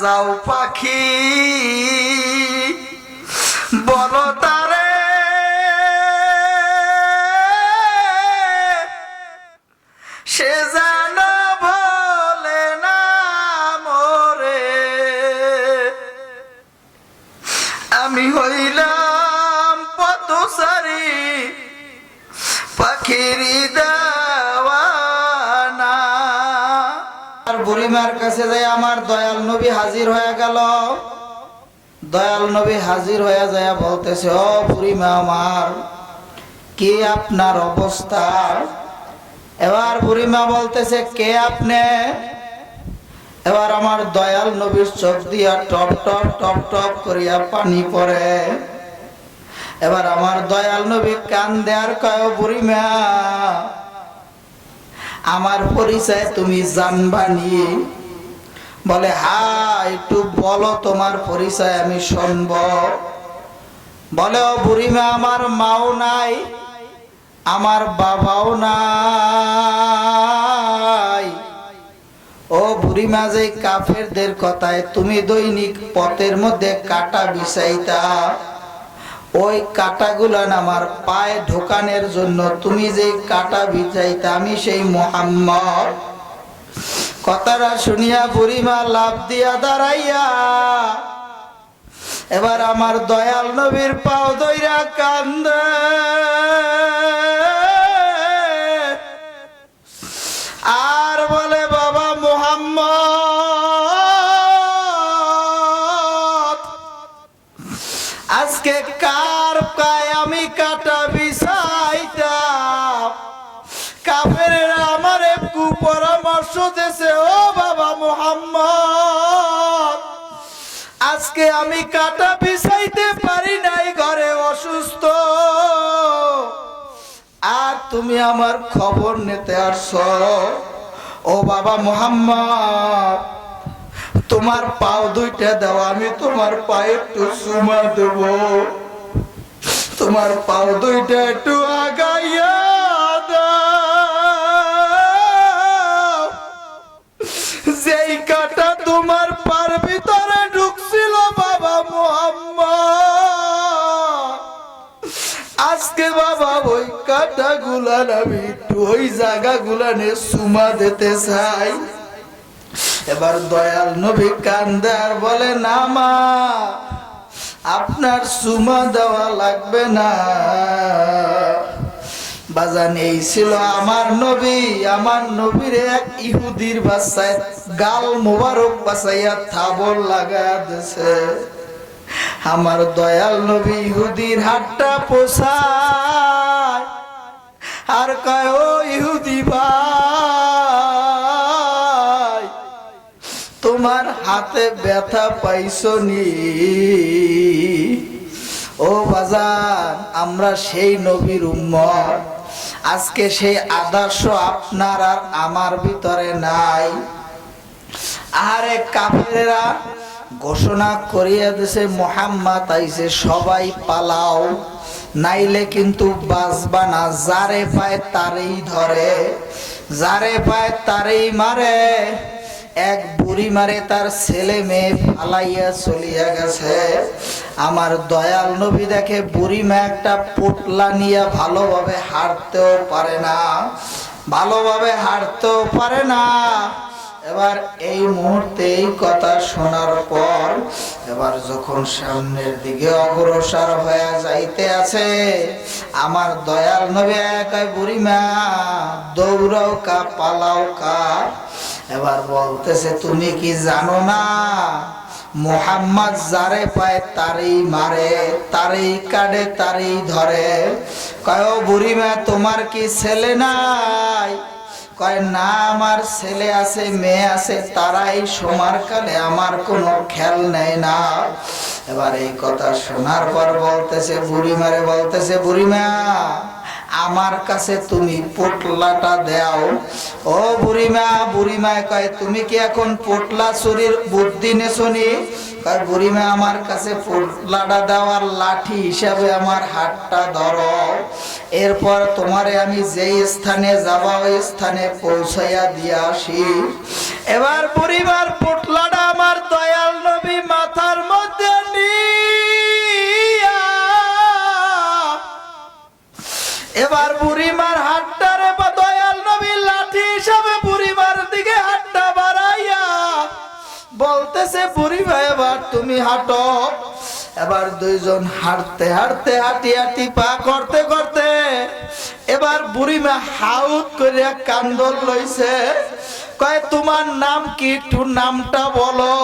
যাও পাখি। বলো আর বুড়িমার কাছে যাই আমার দয়াল নবী হাজির হয়ে গেল। দয়াল নবী হাজির হয়ে যায় বলতেছে, ও বুড়িমা আমার, কি আপনার অবস্থা? এবার বুড়িমা বলতেছে, কে আপনি? এবার আমার দয়াল নবীর চোখ দিয়া টপ টপ টপ টপ করিয়া পানি পড়ে। এবার আমার দয়াল নবী কান দেয়ার কয় বুড়িমা আমার পরিচয় তুমি জানবানি বলে, হা, একটু বলো তোমার পরিচয়, আমি শুনব। বলে, ও বুড়িমা, আমার মাও নাই, আমার বাবাও নাই। ও বুড়িমা, যে কাফেরদের কথায় তুমি দৈনিক পথের মধ্যে কাটা বিছাইতা ওই কাটাগুলান আমার পায়ে ঢোকানের জন্য তুমি যে কাটা বিচাইতে আমি সেই মোহাম্মদ। কথাটা শুনিয়া বুড়িমা লাভ দিয়া দাঁড়াইয়া, এবার আমার দয়াল নবীর পাও দইরা কান্দে। আমি কাটা বিছাইতে পারি নাই, ঘরে অসুস্থ। আর তুমি আমার খবর নিতে আসছো। ও বাবা মোহাম্মদ, তোমার পাও দুইটা দাও, আমি তোমার পায়ে একটু চুমা দেব। তোমার পাও দুইটা একটু আগাইয়া গুলান আমি ওই জায়গা গুলানে সুমা দিতে চাই। এবার দয়াল নবী কান্দে আর বলে, না মা, আপনার সুমা দেওয়া লাগবে না। বাজান এই ছিল আমার নবী, আমার নবীর এক ইহুদির বাসায় গাল মোবারক বাসাইয়া থাবর লাগা দিছে। আমার দয়াল নবী ইহুদির হাটটা পোষায় আর কয় ইহুদি ভাই, তোমার হাতে ব্যথা পাইছো নি ও বাজার আমরা সেই নবীর উম্মত। আজকে সেই আদর্শ আপনার আর আমার ভিতরে নাই। আরে কাফেরেরা ঘোষণা করিয়া দিছে, মোহাম্মদ আইছে সবাই পালাও। নাইলে কিন্তু বাঁচবা না। যারে পায় তারেই ধরে, যারে পায় তারেই মারে। এক বুড়ি মারে, তার ছেলে মেয়ে ফালাইয়া চলিয়া গেছে। আমার দয়াল নবী দেখে বুড়ি মা একটা পোটলা নিয়ে ভালোভাবে হাঁটতেও পারে না, ভালোভাবে হাঁটতেও পারে না। এবার এই মুহূর্তে এই কথা শোনার পর, এবার যখন সামনের দিকে অগ্রসর হয়ে যাইতে আছে, আমার দয়াল নবী একাই বুড়িমা দৌড়াও কা, পালাও কা। এবার বলতেছে, তুমি কি জানো না, মোহাম্মদ যারে পায় তারই মারে, তারই কাটে তারই ধরে। কয় বুড়িমা তোমার কি ছেলে নাই? কয়, না, আমার ছেলে আছে, মেয়ে আছে, তারাই সমার কালে আমার কোনো খেয়াল নেয় না। এবার এই কথা শোনার পর বলতেছে বুড়িমারে, বলতেছে, বুড়িমা আমার কাছে তুমি পোটলাটা দেও। ও বুড়িমা বুড়িমায় কয়, তুমি কি এখন পোটলা চুরির বুদ্ধি নেছনি কয়, বুড়িমা, আমার কাছে পোটলাটা দেওয়ার লাঠি হিসাবে আমার হাতটা ধরো। এরপর তোমারে আমি যেই স্থানে যাবা, ওই স্থানে পৌঁছাইয়া দিয়ে আসি। এবার বুড়িমার পোটলাটা আমার দয়াল নবী মাথার মধ্যে নিয়ে এবার বুড়িমার হাটটা রে দয়াল নবীর লাঠি হিসাবে বুড়িমার দিকে হাটটা বাড়াইয়া বলতেছে বুড়িমা এবার তুমি হাঁটো। এবার দুইজন হাঁটতে হাঁটতে হাঁটি হাঁটি পা করতে করতে এবার বুড়িমা হাউত করিয়া কান্দল লইছে। কয়, তোমার নাম কি? একটু নামটা বলো।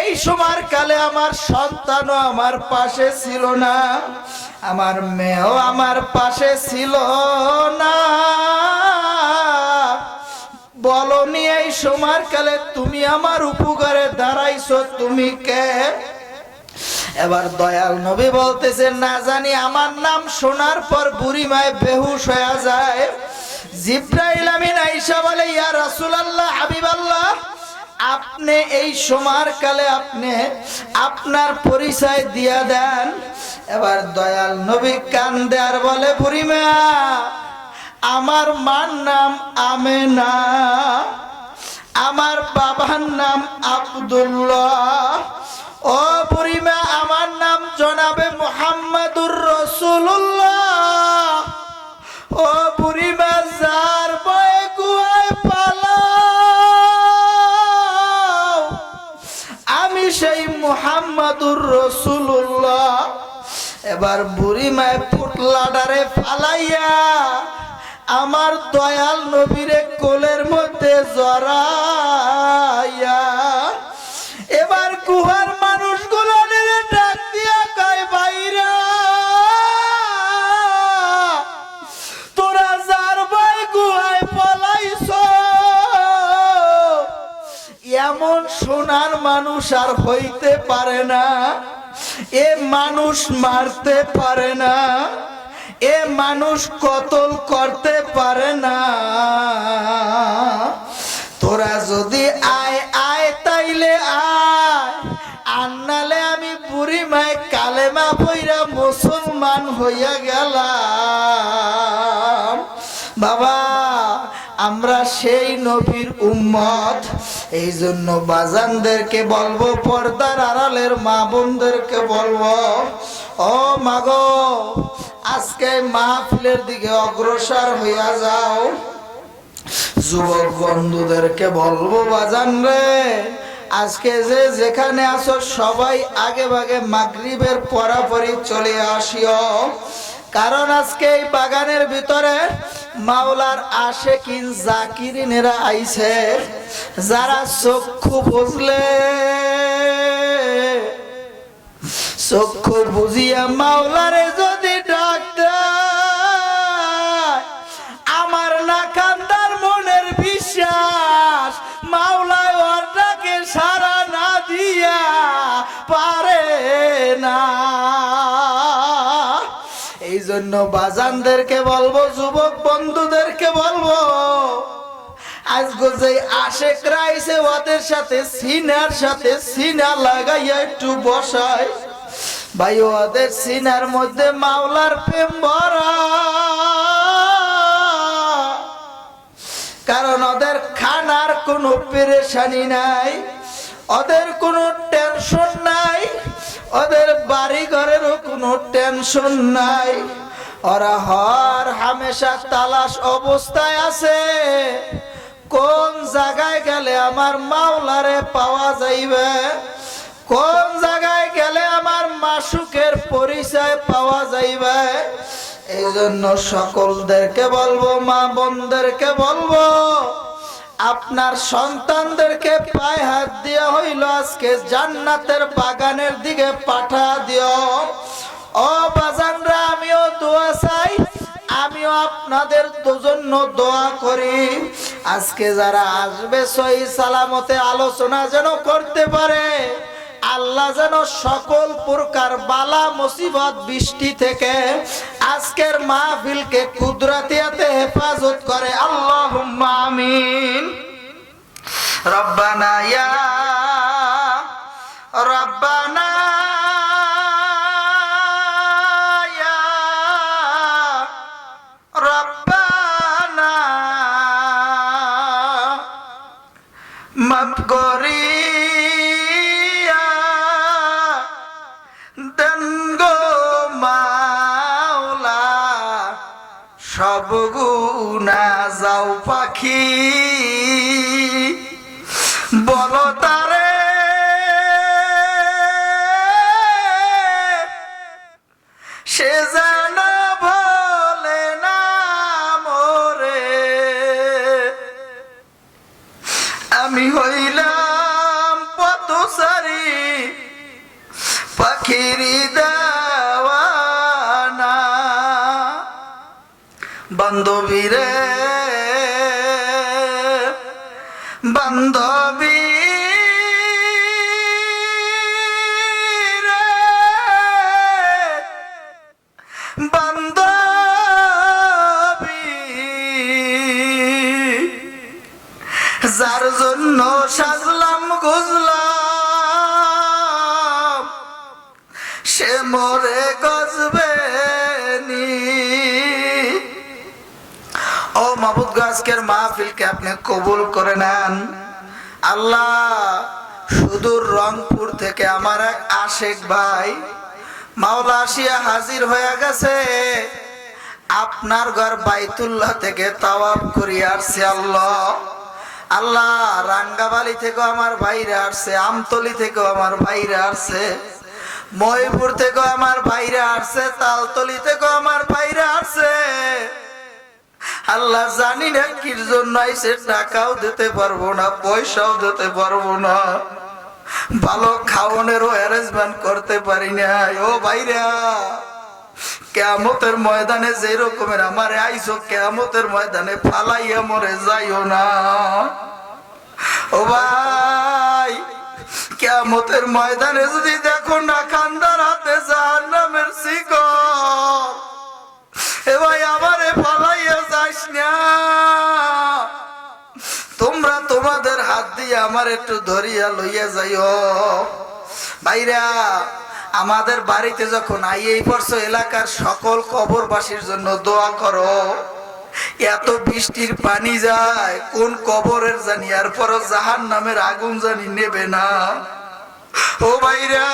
এই সময় কালে আমার সন্তানও আমার পাশে ছিল না। আমার মেয়েও আমার পাশে ছিল না। বলনি, এই সময়ের কালে তুমি আমার উপকারে দাঁড়াইছো, তুমি কে? এবার দয়াল নবী বলতেছে, না জানি, আমার নাম শোনার পর বুড়িমায় বেহুশ হয়ে যায়। জিব্রাইল আমিন আইসা বলে, ইয়া রাসূলুল্লাহ, হাবিবাল্লাহ আপনি এই সময়ের কালে আপনি আপনার পরিচয় দিয়া দেন। এবার দয়াল নবী কান্দে আর বলে বুড়িমা আমার মার নাম আমেনা। আমার বাবার নাম আব্দুল্লাহ। ও বুড়িমা আমার নাম জনাবে মোহাম্মদুর রসুল্লাহ সেই মোহাম্মদুর রসুল্লাহ এবার বুড়ি মায় পুটলাডারে ফালাইয়া আমার দয়াল নবীরে কোলের মধ্যে জড়াইয়া এবার গুহার এমন সোনার মানুষ আর হইতে পারে না। এ মানুষ মারতে পারে না। এ মানুষ কতল করতে পারে না। তোরা যদি আয় আয় তাইলে আয়। আর নালে আমি বুড়ি মায়, কালেমা পইরা মুসলমান হইয়া গেলাম। বাবা আমরা সেই নবীর উম্মত। এই জন্য বাজানদেরকে বলব, পর্দার আড়ালের মা বোনদেরকে বলব, ও মাগো আজকে মাহফিলের দিকে অগ্রসর হইয়া যাও। যুবক বন্ধুদেরকে বলব, বাজান রে, আজকে যে যেখানে আছো সবাই আগে ভাগে মাগরিবের পরাপরি চলে আসিও। কারণ আজকে এই বাগানের ভিতরে মাওলার আশেকিন জাকিরিনেরা আইছে, যারা চক্ষু বুঝলে। চক্ষু বুঝিয়া মাওলারে যদি জন্য বাজানদেরকে বলব, যুবক বন্ধুদেরকে বলব যে ওদের সাথে সিনার সাথে লাগাইয়া একটু বসায় ভাই, ওদের সিনার মধ্যে মাওলার কারণ ওদের খানার কোনো পেরেশানি নাই, ওদের কোনো টেনশন নাই, ওদের বাড়ি ঘরেরও কোনো টেনশন নাই। ওরা হর হামেশা তালাশ অবস্থায় আছে। কোন জায়গায় গেলে আমার মাওলারে পাওয়া যাইবে? কোন জায়গায় গেলে আমার মাসুকের পরিচয় পাওয়া যাইবে? এই জন্য সকলদেরকে বলব, মা বোনদেরকে বলব, আপনার সন্তানদেরকে পায়ে হাত দিয়া হইল আজকে জান্নাতের বাগানের দিকে পাঠা দিও। আপনাদের জন্য দোয়া করি। আজকে যারা আসবে সহি সালামতে আলোচনা যেন করতে পারে। আল্লাহ যেন সকল প্রকার বালা, মুসিবত, বৃষ্টি থেকে আজকের মাহফিলকে কুদরতিয়াতে হেফাজত করে। আল্লাহ আমিন। রব্বানা ইয়া, রব্বানা বান্ধবী রে বান্ধবী আজকের মাহফিলকে আপনি কবুল করে নেন। আল্লাহ, সুদূর রংপুর থেকে আমার এক আশেক ভাই, মাওলা আসিয়া হাজির হয়ে গেছে। আপনার ঘর বাইতুল্লাহ থেকে তাওয়াব করিয়া আসছে আল্লাহ। আল্লাহ, রাঙ্গাবালি থেকেও আমার ভাইরা আসছে, আমতলি থেকেও আমার ভাইরা আসছে মহিপুর থেকেও আমার ভাইরা আসছে, তালতলি থেকেও আমার ভাইরা আসছে। আল্লাহ জানি না কির জন্য আইসে টাকাও দিতে পারব না, পয়সাও দিতে পারব না। ভালো খাওয়ানোরও অ্যারেঞ্জমেন্ট করতে পারি না। ও ভাইরা কেমতের ময়দানে যে রকমের আমার আইসো কেমতের ময়দানে ফালাইয়া মরে যাইও না। ও ভাই কেমতের ময়দানে যদি দেখো না খান্দার হাতে যার নামের শিকড় তোমাদের হাত দিয়ে আমার একটু ধরিয়া লইয়া যাইও। ভাইরা, আমাদের বাড়িতে যখন আই এই বর্ষ এলাকার সকল কবরবাসীর জন্য দোয়া করো। এত বৃষ্টির পানি যায়, কোন কবরের জানি, আর পর জাহান নামের আগুন জানি নেবে না। ও ভাইরা,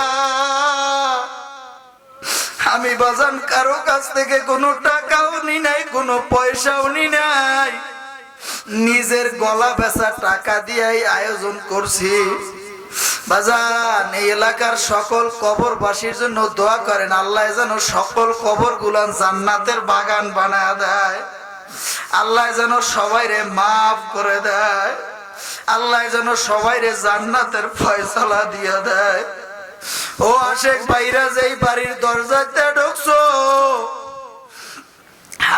আমি বাজান কারও কাছ থেকে কোনো টাকাও নি নাই, কোনো পয়সাও নি নাই। নিজের গলা বেচা টাকা দিয়েই আয়োজন করছি। বাজান, এই এলাকার সকল কবরবাসীর জন্য দোয়া করেন, আল্লাহ যেন সকল কবর গুলান জান্নাতের বাগান বানায় দেয়। আল্লাহ যেন সবাই রে মাফ করে দেয়। আল্লাহ যেন সবাই রে জান্নাতের ফয়সলা দিয়ে দেয়। ও আশেক ভাইরা, যেই বাড়ির দরজাতে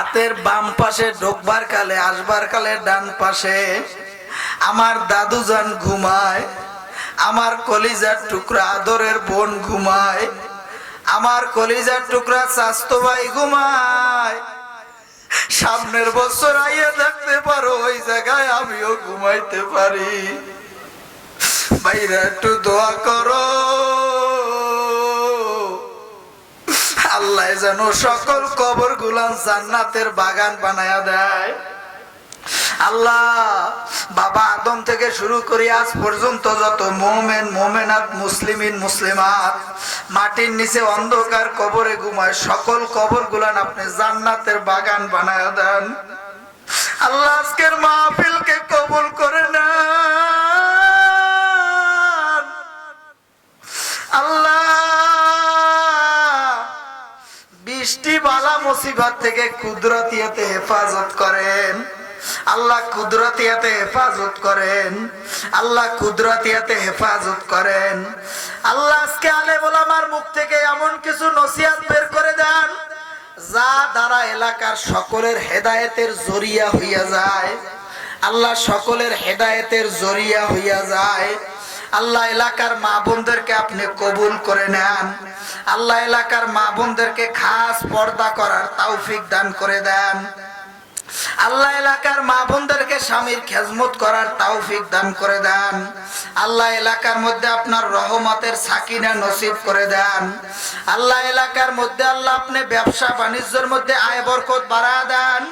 হাতের বাম পাশে ঢোকবার কালে, আসবার কালে ডান পাশে। আমার দাদু যান ঘুমায়, আমার কলিজার টুকরা আদরের বোন ঘুমায়, আমার কলিজার টুকরা স্বাস্থ্য ভাই ঘুমায়। সামনের বছর আইয়া দেখতে পারো, ওই জায়গায় আমিও ঘুমাইতে পারি। ভাইরা একটু দোয়া করো যেন সকল কবর গুলান জান্নাতের বাগান বানায়া দেয়। আল্লাহ, বাবা আদম থেকে শুরু করি আজ পর্যন্ত যত মোমেন, মোমেনাত, মুসলিমিন, মুসলিমাত, মাটির নিচে অন্ধকার কবরে ঘুমায়, সকল কবর গুলান আপনি জান্নাতের বাগান বানায়া দেন। আল্লাহ আজকের মাহফিলকে কবুল করে নেন। বালা মুসিবত থেকে কুদরতিয়াতে হেফাজত করেন। আল্লাহ কুদরতিয়াতে হেফাজত করেন। আল্লাহ কুদরতিয়াতে হেফাজত করেন। আল্লাহ আজকে আলে আমার মুখ থেকে এমন কিছু নসিহাত বের করে দেন, যা দ্বারা এলাকার সকলের হেদায়েতের জরিয়া হইয়া যায়। আল্লাহ সকলের হেদায়েতের জরিয়া হইয়া যায়। আল্লাহ এলাকার মা বোনদেরকে আপনি কবুল করে নেন। আল্লাহ এলাকার মা বোনদেরকে খাস পর্দা করার তৌফিক দান করে দেন। আল্লাহ এলাকার মা বোনদেরকে স্বামীর খেজমত করার তৌফিক দান করে দেন। আল্লাহ এলাকার মধ্যে আপনার রহমতের সাকিনা নসিব করে দেন। আল্লাহ এলাকার মধ্যে আল্লাহ আপনি ব্যবসা বাণিজ্যের মধ্যে আয় বরকত বাড়া দেন।